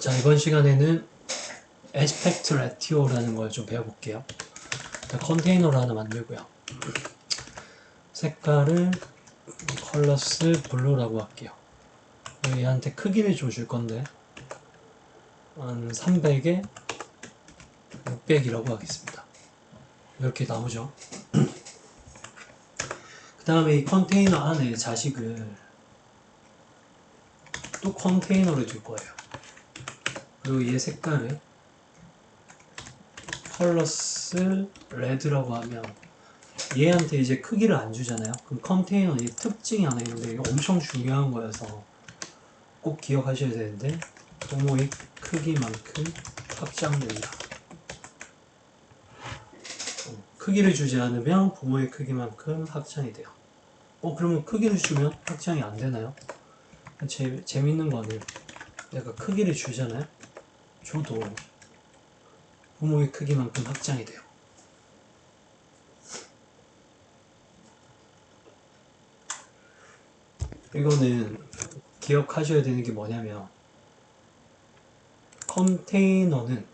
자 이번 시간에는 에스펙트 레티오라는 걸 좀 배워볼게요. 일단 컨테이너를 하나 만들고요. 색깔을 컬러스 블루라고 할게요. 얘한테 크기를 좀 줄 건데 한 300에 600이라고 하겠습니다. 이렇게 나오죠. 그 다음에 이 컨테이너 안에 자식을 또 컨테이너를 줄 거예요. 그리고 얘 색깔을 컬러스 레드라고 하면 얘한테 이제 크기를 안 주잖아요. 그럼 컨테이너 이 특징이 하나 있는데 이게 엄청 중요한 거여서 꼭 기억하셔야 되는데 부모의 크기만큼 확장된다. 어, 크기를 주지 않으면 부모의 크기만큼 확장이 돼요. 어 그러면 크기를 주면 확장이 안 되나요? 재, 재밌는 거는 내가 크기를 주잖아요. 줘도 부모의 크기만큼 확장이 돼요. 이거는 기억하셔야 되는 게 뭐냐면 컨테이너는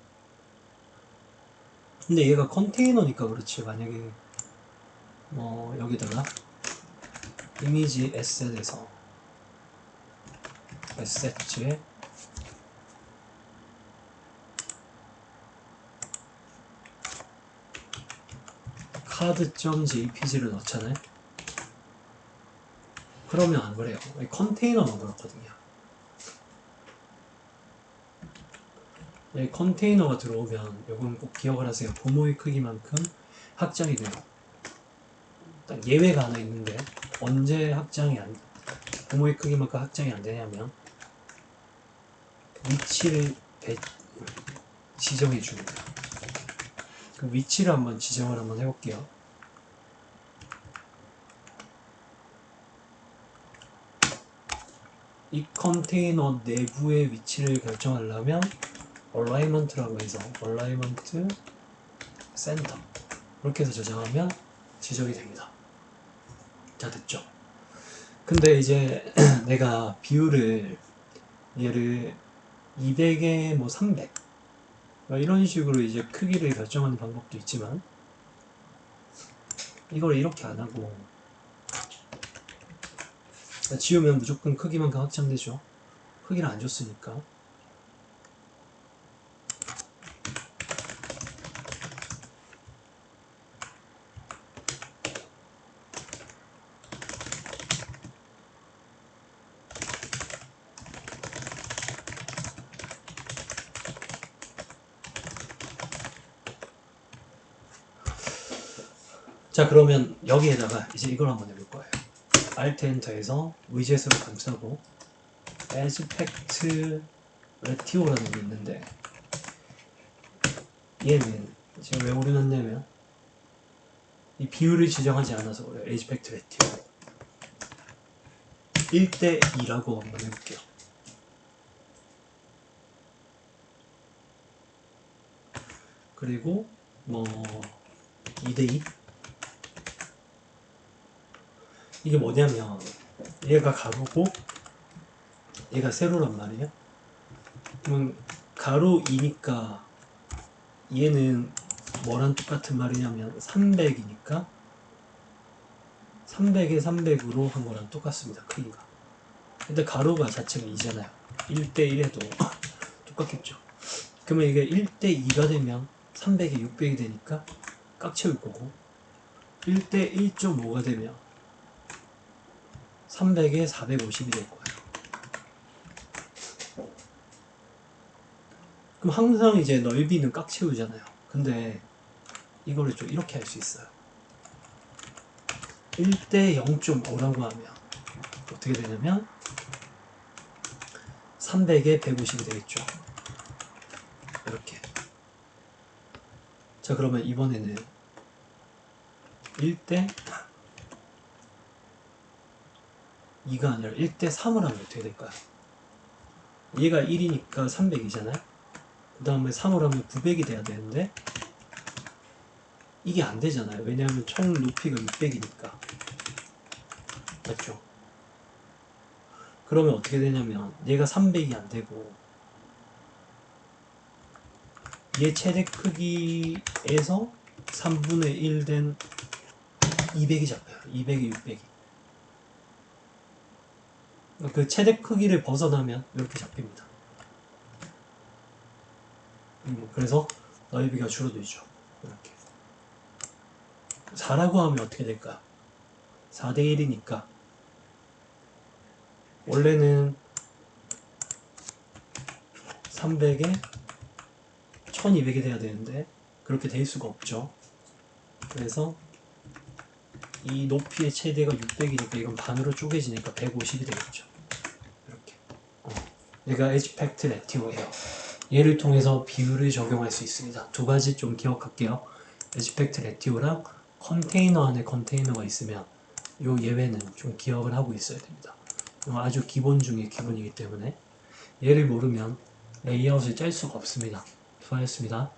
근데 얘가 컨테이너니까 그렇지 만약에 뭐 여기다가 이미지 에셋에서 에셋에 카드.jpg를 넣잖아요. 그러면 안 그래요. 이 컨테이너만 그렇거든요. 이 컨테이너가 들어오면 이건 꼭 기억을 하세요. 부모의 크기만큼 확장이 돼요. 딱 예외가 하나 있는데 언제 확장이 안 부모의 크기만큼 확장이 안 되냐면 위치를 배, 지정해 거예요. 그 위치를 한번 지정을 한번 해볼게요. 이 컨테이너 내부의 위치를 결정하려면 alignment라고 해서 alignment center 이렇게 해서 저장하면 지정이 됩니다. 자 됐죠? 근데 이제 내가 비율을 얘를 200에 뭐 300 이런 식으로 이제 크기를 결정하는 방법도 있지만 이걸 이렇게 안 하고 지우면 무조건 크기만큼 확장되죠. 크기를 안 줬으니까. 자 그러면 여기에다가 이제 이걸 한번 해볼 거예요. Alt 엔터에서 위젯으로 감싸고 aspect ratio라는 게 있는데 얘는 지금 왜 오류났냐면 이 비율을 지정하지 않아서 그래요. aspect ratio 1대 2라고 한번 해볼게요. 그리고 뭐 2대 2 이게 뭐냐면 얘가 가로고 얘가 세로란 말이에요. 그럼 가로 2니까 얘는 뭐랑 똑같은 말이냐면 300이니까 300에 300으로 한 거랑 똑같습니다. 크기가. 근데 가로가 자체가 2잖아요. 1대1에도 똑같겠죠. 그러면 이게 1대2가 되면 300에 600이 되니까 꽉 채울 거고 1대 1.5가 되면 300에 450이 될 거예요. 그럼 항상 이제 넓이는 꽉 채우잖아요. 근데 이거를 좀 이렇게 할 수 있어요. 1대 0.5라고 하면 어떻게 되냐면 300에 150이 되겠죠. 이렇게. 자, 그러면 이번에는 1대 2가 아니라 1대 3을 하면 어떻게 될까요? 얘가 1이니까 300이잖아요? 그 다음에 3을 하면 900이 돼야 되는데 이게 안 되잖아요. 왜냐하면 총 높이가 600이니까. 맞죠? 그러면 어떻게 되냐면 얘가 300이 안 되고 얘 최대 크기에서 3분의 1 된 200이 잡혀요. 200이 600이. 그 최대 크기를 벗어나면 이렇게 잡힙니다. 음, 그래서 넓이가 줄어들죠. 이렇게. 4라고 하면 어떻게 될까요? 4대 1이니까 원래는 300에 1200이 돼야 되는데 그렇게 될 수가 없죠. 그래서 이 높이의 최대가 600이니까 이건 반으로 쪼개지니까 150이 되겠죠. 이렇게. 어. 얘가 에지팩트 레티오예요. 얘를 통해서 비율을 적용할 수 있습니다. 두 가지 좀 기억할게요. 에지팩트 레티오랑 컨테이너 안에 컨테이너가 있으면 요 예외는 좀 기억을 하고 있어야 됩니다. 아주 기본 중에 기본이기 때문에 얘를 모르면 레이아웃을 짤 수가 없습니다. 수고하셨습니다.